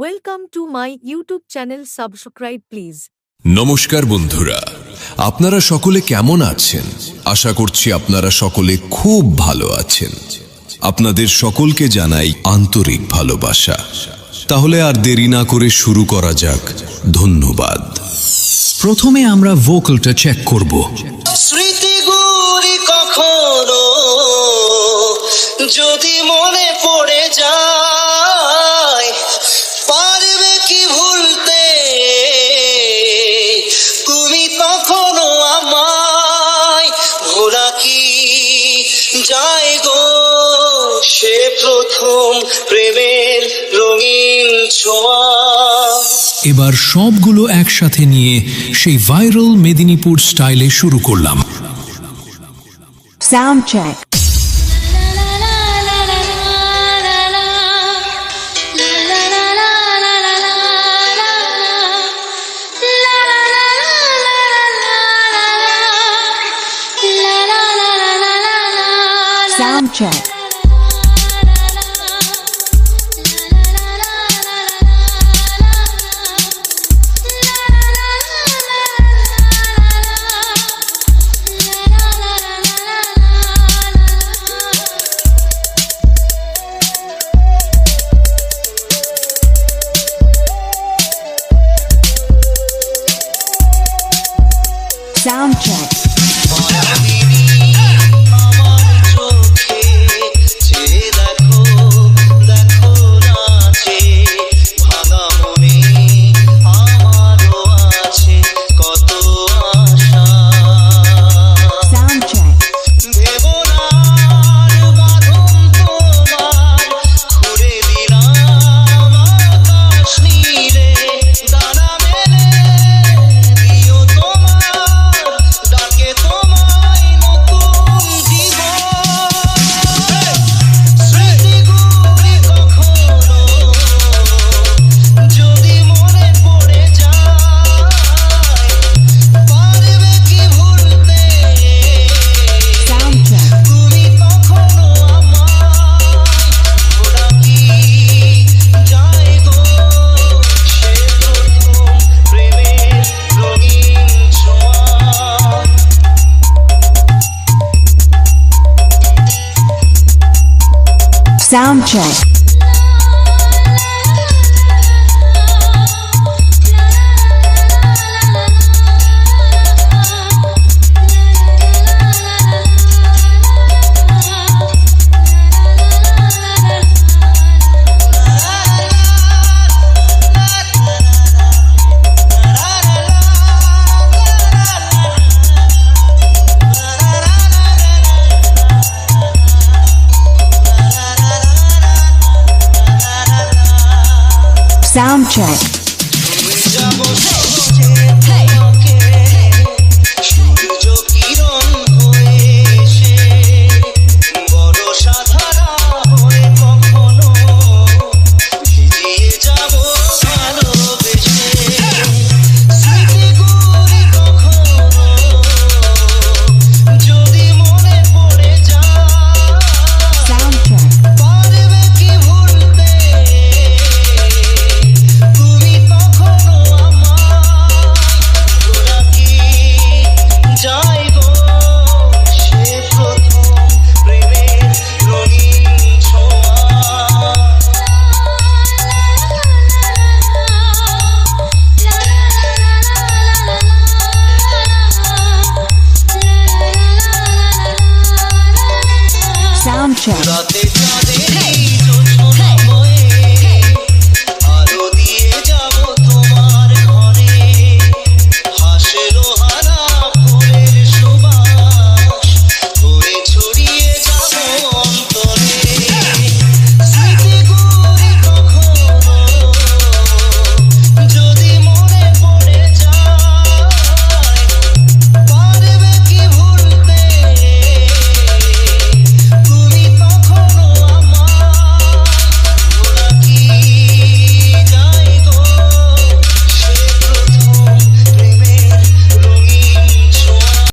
Welcome to my YouTube channel subscribe please নমস্কার বন্ধুরা আপনারা সকলে কেমন আছেন? আশা করছি আপনারা সকলে খুব ভালো আছেন। আপনাদের সকলকে জানাই আন্তরিক ভালোবাসা। তাহলে আর দেরি না করে শুরু করা যাক। ধন্যবাদ। প্রথমে আমরা ভোকালটা চেক করব। স্মৃতিগুলি কখনো যদি মনে পড়ে এবার সবগুলো একসাথে নিয়ে সেই ভাইরাল মেদিনীপুর স্টাইলে শুরু করলাম. Sound check. Soundcheck. Soundcheck. Show.